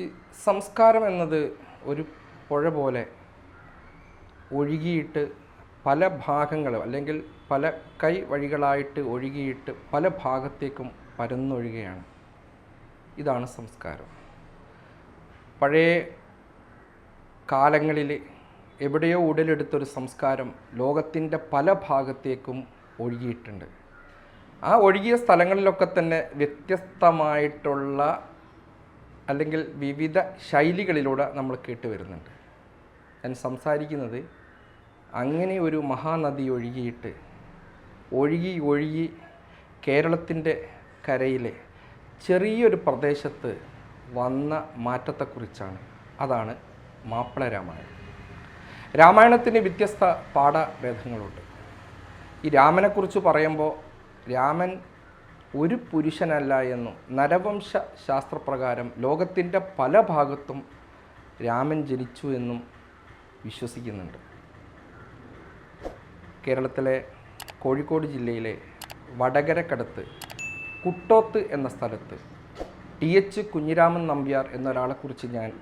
ഈ സംസ്കാരം എന്നത് ഒരു പുഴ പോലെ ഒഴുകിയിട്ട് പല ഭാഗങ്ങൾ അല്ലെങ്കിൽ പല കൈ വഴികളായിട്ട് ഒഴുകിയിട്ട് പല ഭാഗത്തേക്കും പരന്നൊഴുകയാണ്. ഇതാണ് സംസ്കാരം. പഴയ കാലങ്ങളിൽ എവിടെയോ ഉടലെടുത്തൊരു സംസ്കാരം ലോകത്തിന്റെ പല ഭാഗത്തേക്കും ഒഴുകിയിട്ടുണ്ട്. ആ ഒഴുകിയ സ്ഥലങ്ങളിലൊക്കെ തന്നെ വ്യത്യസ്തമായിട്ടുള്ള അല്ലെങ്കിൽ വിവിധ ശൈലികളിലൂടെ നമ്മൾ കേട്ട് വരുന്നുണ്ട് ഞാൻ സംസാരിക്കുന്നത് അങ്ങനെ ഒരു മഹാനദി ഒഴുകിയിട്ട് ഒഴുകി ഒഴുകി കേരളത്തിന്റെ കരയിലെ ചെറിയൊരു പ്രദേശത്ത് വന്ന മാറ്റത്തെക്കുറിച്ചാണ്. അതാണ് മാപ്പിള രാമായണം. രാമായണത്തിന് വ്യത്യസ്ത പാഠഭേദങ്ങളുണ്ട്. ഈ രാമനെക്കുറിച്ച് പറയുമ്പോൾ രാമൻ ഒരു പുരുഷനല്ല എന്നും നരവംശ ശാസ്ത്രപ്രകാരം ലോകത്തിന്റെ പല ഭാഗത്തും രാമൻ ജനിച്ചു എന്നും വിശ്വസിക്കുന്നുണ്ട്. കേരളത്തിലെ കോഴിക്കോട് ജില്ലയിലെ വടകരക്കടുത്ത് കുട്ടോത്ത് എന്ന സ്ഥലത്ത് ടി എച്ച് കുഞ്ഞിരാമൻ നമ്പ്യാർ എന്നൊരാളെക്കുറിച്ച് ഞാൻ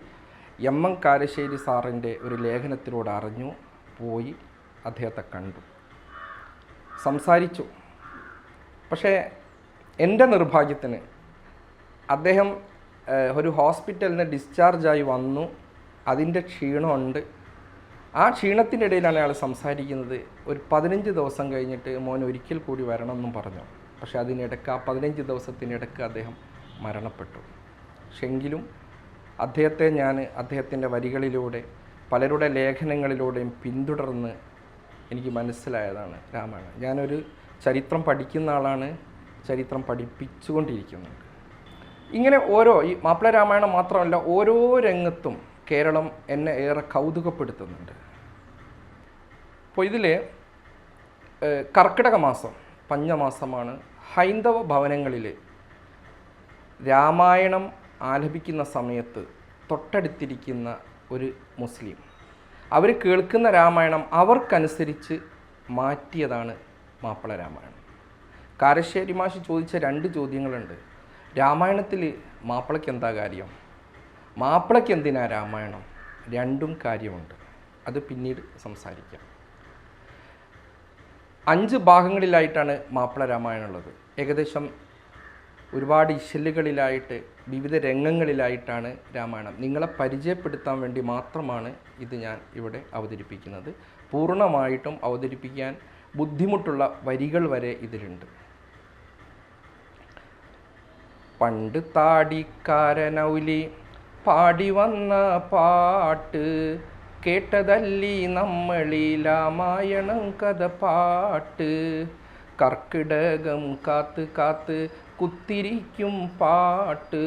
എം എം കാരശ്ശേരി സാറിന്റെ ഒരു ലേഖനത്തിലൂടെ അറിഞ്ഞു പോയി അദ്ദേഹത്തെ കണ്ടു. സംസാരിച്ചു. പക്ഷേ എന്റെ നിർഭാഗ്യത്തിന് അദ്ദേഹം ഒരു ഹോസ്പിറ്റലിൽ നിന്ന് ഡിസ്ചാർജായി വന്നു. അതിന്റെ ക്ഷീണമുണ്ട്. ആ ക്ഷീണത്തിനിടയിലാണ് അയാൾ സംസാരിക്കുന്നത്. ഒരു പതിനഞ്ച് ദിവസം കഴിഞ്ഞിട്ട് മോൻ ഒരിക്കൽ കൂടി വരണമെന്നും പറഞ്ഞു. പക്ഷേ അതിനിടയ്ക്ക് ആ പതിനഞ്ച് ദിവസത്തിനിടയ്ക്ക് അദ്ദേഹം മരണപ്പെട്ടു. പക്ഷെ എങ്കിലും അദ്ദേഹത്തെ ഞാൻ അദ്ദേഹത്തിന്റെ വരികളിലൂടെ പലരുടെ ലേഖനങ്ങളിലൂടെയും പിന്തുടർന്ന് എനിക്ക് മനസ്സിലായതാണ് രാമായണം. ഞാനൊരു ചരിത്രം പഠിക്കുന്ന ആളാണ്. ചരിത്രം പഠിപ്പിച്ചുകൊണ്ടിരിക്കുന്നു. ഇങ്ങനെ ഓരോ ഈ മാപ്പിള രാമായണം മാത്രമല്ല ഓരോ രംഗത്തും കേരളം എന്നെ ഏറെ കൗതുകപ്പെടുത്തുന്നുണ്ട്. അപ്പോൾ ഇതിൽ കർക്കിടക മാസം പഞ്ഞമാസമാണ് ഹൈന്ദവ ഭവനങ്ങളിൽ രാമായണം ആലപിക്കുന്ന സമയത്ത് തൊട്ടടുത്തിരിക്കുന്ന ഒരു മുസ്ലിം. അവർ കേൾക്കുന്ന രാമായണം അവർക്കനുസരിച്ച് മാറ്റിയതാണ് മാപ്പിള രാമായണം. കാരശ്ശേരി മാഷ് ചോദിച്ച രണ്ട് ചോദ്യങ്ങളുണ്ട്. രാമായണത്തിൽ മാപ്പിളയ്ക്ക് എന്താ കാര്യം? മാപ്പിളയ്ക്ക് എന്തിനാ രാമായണം? രണ്ടും കാര്യമുണ്ട്. അത് പിന്നീട് സംസാരിക്കാം. അഞ്ച് ഭാഗങ്ങളിലായിട്ടാണ് മാപ്പിള രാമായണം ഉള്ളത്. ഏകദേശം ഒരുപാട് ഇശലുകളിലായിട്ട് വിവിധ രംഗങ്ങളിലായിട്ടാണ് രാമായണം. നിങ്ങളെ പരിചയപ്പെടുത്താൻ വേണ്ടി മാത്രമാണ് ഇത് ഞാൻ ഇവിടെ അവതരിപ്പിക്കുന്നത്. പൂർണമായിട്ടും അവതരിപ്പിക്കാൻ ബുദ്ധിമുട്ടുള്ള വരികൾ വരെ ഇതിലുണ്ട്. പണ്ട് താടിക്കാരനൗലി പാടി വന്ന പാട്ട് കേട്ടതല്ലി നമ്മളീ രാമായണം കഥ പാട്ട്. കർക്കിടകം കാത്ത് കാത്ത് കുത്തിരിക്കും പാട്ട്.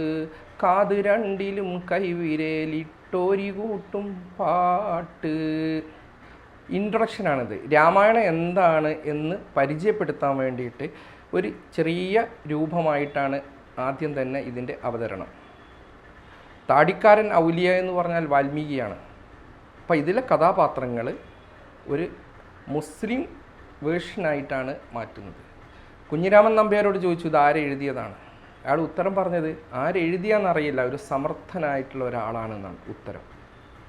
കാത് രണ്ടിലും കൈവിരലിട്ടോരി കൂട്ടും പാട്ട്. ഇൻട്രൊഡക്ഷനാണിത് രാമായണം എന്താണ് എന്ന് പരിചയപ്പെടുത്താൻ വേണ്ടിയിട്ട് ഒരു ചെറിയ രൂപമായിട്ടാണ് ആദ്യം തന്നെ ഇതിന്റെ അവതരണം. താടിക്കാരൻ ഔലിയ എന്ന് പറഞ്ഞാൽ വാൽമീകിയാണ്. അപ്പോൾ ഇതിലെ കഥാപാത്രങ്ങൾ ഒരു മുസ്ലിം വേർഷനായിട്ടാണ് മാറ്റുന്നത്. കുഞ്ഞിരാമൻ നമ്പ്യാരോട് ചോദിച്ചു ഇത് ആരെഴുതിയതാണ് അയാൾ ഉത്തരം പറഞ്ഞത് ആരെഴുതിയാന്നറിയില്ല ഒരു സമർത്ഥനായിട്ടുള്ള ഒരാളാണെന്നാണ് ഉത്തരം.